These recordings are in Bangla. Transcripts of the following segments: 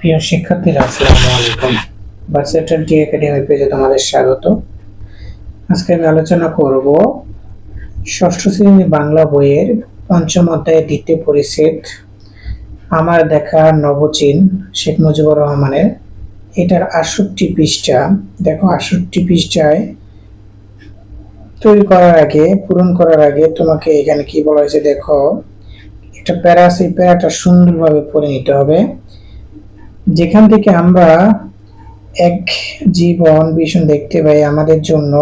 প্রিয় শিক্ষার্থীরা, আসসালামু আলাইকুম। ভার্সেটাল টি একাডেমি পেজে তোমাদের স্বাগত। আজকে আমি আলোচনা করব ষষ্ঠ শ্রেণি বাংলা বইয়ের পঞ্চম অধ্যায়ের দ্বিতীয় পরিচ্ছেদ, আমার দেখা নবচীন শেখ মুজিবুর রহমানের। এটার আটষট্টি পৃষ্ঠা। দেখো, আটষট্টি পৃষ্ঠায় তৈরি করার আগে, পূরণ করার আগে তোমাকে এখানে কি বলা হয়েছে, দেখো, একটা প্যারা এই প্যারাটা সুন্দরভাবে পড়ে নিতে হবে। যেখান থেকে আমরা এক জীবন ভীষণ দেখতে পাই আমাদের জন্য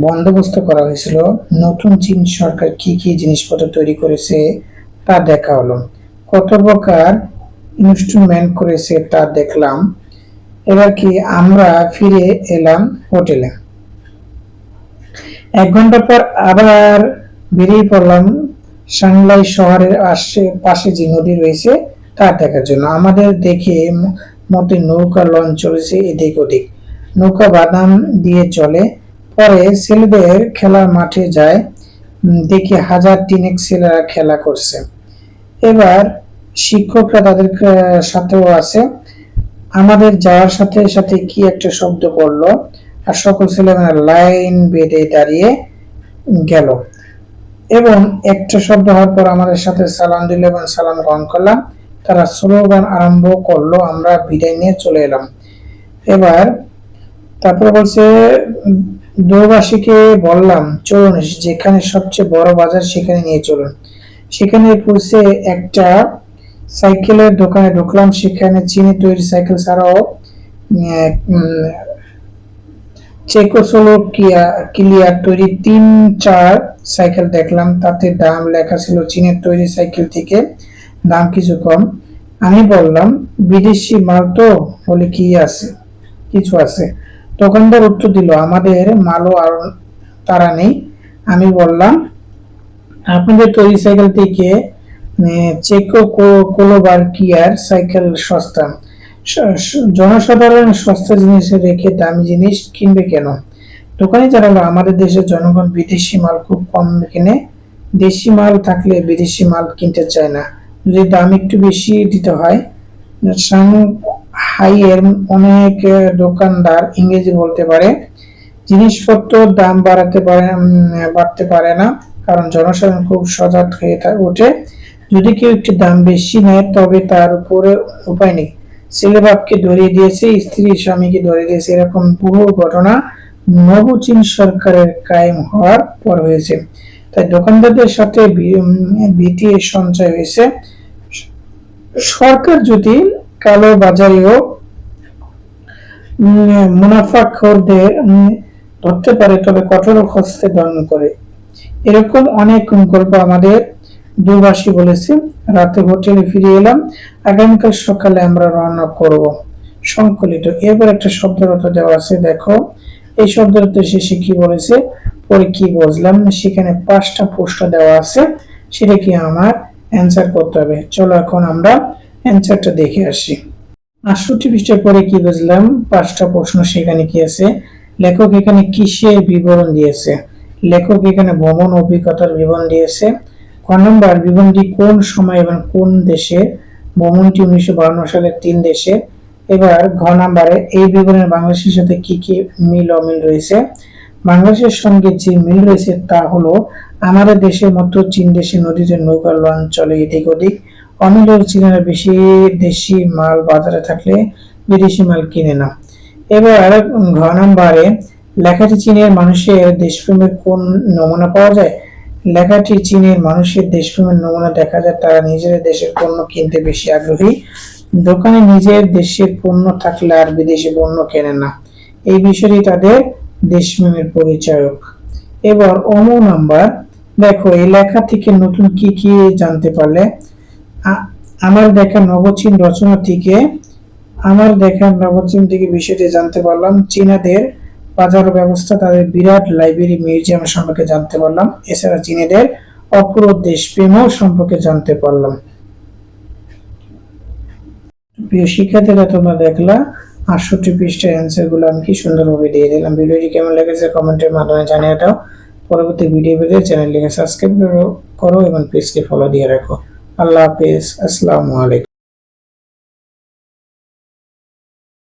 বন্দোবস্ত করা হয়েছিল। নতুন চীন সরকার কি কি জিনিসপত্র তৈরি করেছে তা দেখা হলো। কত প্রকার ইনস্ট্রুমেন্ট করেছে তা দেখলাম। এবার কি আমরা ফিরে এলাম হোটেলে। এক ঘণ্টা পর আবার বেরিয়ে পড়লাম সাংলাই শহরের আশেপাশে যে নদী রয়েছে তা দেখার জন্য। আমাদের দেখে মতে নৌকা লঞ্চ চলেছে এদিক ওদিক। নৌকা বাদাম দিয়ে চলে। পরে ছেলেদের খেলার মাঠে যায়। দেখি হাজার তিনেক ছেলেরা খেলা করছে। এবার শিক্ষকরা তাদের সাথেও আছে। আমাদের যাওয়ার সাথে সাথে কি একটা শব্দ করল আর সকল ছেলেমেয়েরা লাইন বেঁধে দাঁড়িয়ে গেল। এবং একটা শব্দ হওয়ার পর আমাদের সাথে সালাম দিল এবং সালাম গ্রহণ করলাম। তারা স্লোগান আরম্ভ করল আমরা বিদায় নিয়ে চলে এলাম। এবার তারপর বলছে উম, বললাম চলুন যেখানে সবচেয়ে বড় বাজার সেখানে নিয়ে চলুন। সেখানে পৌঁছে একটা সাইকেলের দোকানে ঢুকলাম সেখানে চিনি তৈরি সাইকেল ছাড়াও চেকোস্লোভাকিয়া ক্লিয়ার তৈরি তিন চার সাইকেল দেখলাম। তাতে দাম লেখা ছিল চীনের তৈরি সাইকেল থেকে। দাম কিছু কম। আমি বললাম, বিদেশি মাল তো বলে কি আছে? কিছু আছে। দোকানদার উত্তর দিল, আমাদের মালও আর তারা নেই। আমি বললাম, আপনাদের তৈরি সাইকেল থেকে চেকো কিয়ার সাইকেল সস্তা। জনসাধারণ সস্তা জিনিস রেখে দামি জিনিস কিনবে কেন? দোকানে জানালো, আমাদের দেশের জনগণ বিদেশি মাল খুব কম কিনে। দেশি মাল থাকলে বিদেশি মাল কিনতে চায় না। যদি দাম একটু বেশি দিতে হয়। হাইয়ের অনেক দোকানদার ইংরেজি বলতে পারে। জিনিসপত্র দাম বাড়াতে পারে বাড়তে পারে না, কারণ জনসাধারণ খুব সজাগ হয়ে ওঠে। যদি কেউ একটু দাম বেশি নেয়, তবে তার উপরে উপায় নেই। ছেলে বাপকে ধরিয়ে দিয়েছে, স্ত্রী স্বামীকে ধরিয়ে দিয়েছে, এরকম বহু ঘটনা নবচীন সরকারের কায়েম হওয়ার পর হয়েছে। তাই দোকানদারদের সাথে বিটিএ সঞ্চয় হয়েছে। সরকার যদি কালো বাজারেও মুনাফাখোরদের ধরতে পারে, তবে কঠোর হস্তে দণ্ড করে। এরকম অনেক গল্প আমাদের দুবাসী বলেছে। রাতে হোটেলে ফিরে এলাম। আগামীকাল সকালে আমরা রওনা করব। সংকলিত। এবার একটা শব্দরত দেওয়া আছে, দেখো। এই শব্দরত শেষে কি বলেছে? পরে কি বুঝলাম সেখানে পাঁচটা প্রশ্ন দেওয়া আছে সেটা কি আমার অ্যান্সার করতে হবে। চলো এখন আমরা অ্যান্সারটা দেখে আসি। আটষট্টি পৃষ্ঠার পরে কি বুঝলাম, পাঁচটা প্রশ্ন সেখানে কি আছে? লেখক এখানে কিসের বিবরণ দিয়েছে? লেখক এখানে ভ্রমণ অভিজ্ঞতার বিবরণ দিয়েছে। ক নম্বর, বিবরণটি কোন সময় এবং কোন দেশে? ভ্রমণটি উনিশশো বাউন্ন সালের তিন দেশে। এবার ঘ নাম্বারে, এই বিবরণে বাংলাদেশের সাথে কি কি মিল অমিল রয়েছে? বাংলাদেশের সঙ্গে যে মিল রয়েছে তা হলো, আমাদের দেশের মতো চীন দেশে নদীতে নৌকা লঞ্চ চলে এদিক ওদিক। অমিল হলো চীনের বেশি দেশি মাল বাজারে থাকলে বিদেশি মাল কিনে না। এবার ঘ নাম্বারে, লেখাটি চীনের মানুষের দেশপ্রেমের কোন নমুনা পাওয়া যায়? লেখাটি চীনের মানুষের দেশপ্রেমের নমুনা দেখা যায়, তারা নিজের দেশের পণ্য কিনতে বেশি আগ্রহী। দোকানে নিজের দেশের পণ্য থাকলে আর বিদেশি পণ্য কেনে না। এই বিষয়টি তাদের দেশপ্রেমের পরিচায়ক এবার অম নাম্বার, দেখো এই লেখা থেকে নতুন কি কি জানতে পারলে? আমার দেখা নবচীন রচনা থেকে, আমার দেখা নবচীন থেকে বিষয়টি জানতে পারলাম। চীনাদের বাজার ব্যবস্থা, তাদের বিরাট লাইব্রেরি, মিউজিয়াম সম্পর্কে জানতে পারলাম। এছাড়া চীনেদের অপূর্ব দেশপ্রেমও সম্পর্কে জানতে পারলাম। প্রিয় শিক্ষার্থীরা, তোমরা দেখলা আটষট্টি পৃষ্ঠার অ্যান্সারগুলো আমি কি সুন্দরভাবে দিয়ে দিলাম। ভিডিওটি কেমন লেগেছে কমেন্টের মাধ্যমে জানিয়ে দাও। পরবর্তী ভিডিও পেতে চ্যানেলটিকে সাবস্ক্রাইব করো এবং পেজকে ফলো দিয়ে রাখো। আল্লাহ হাফিজ। আসসালামু আলাইকুম।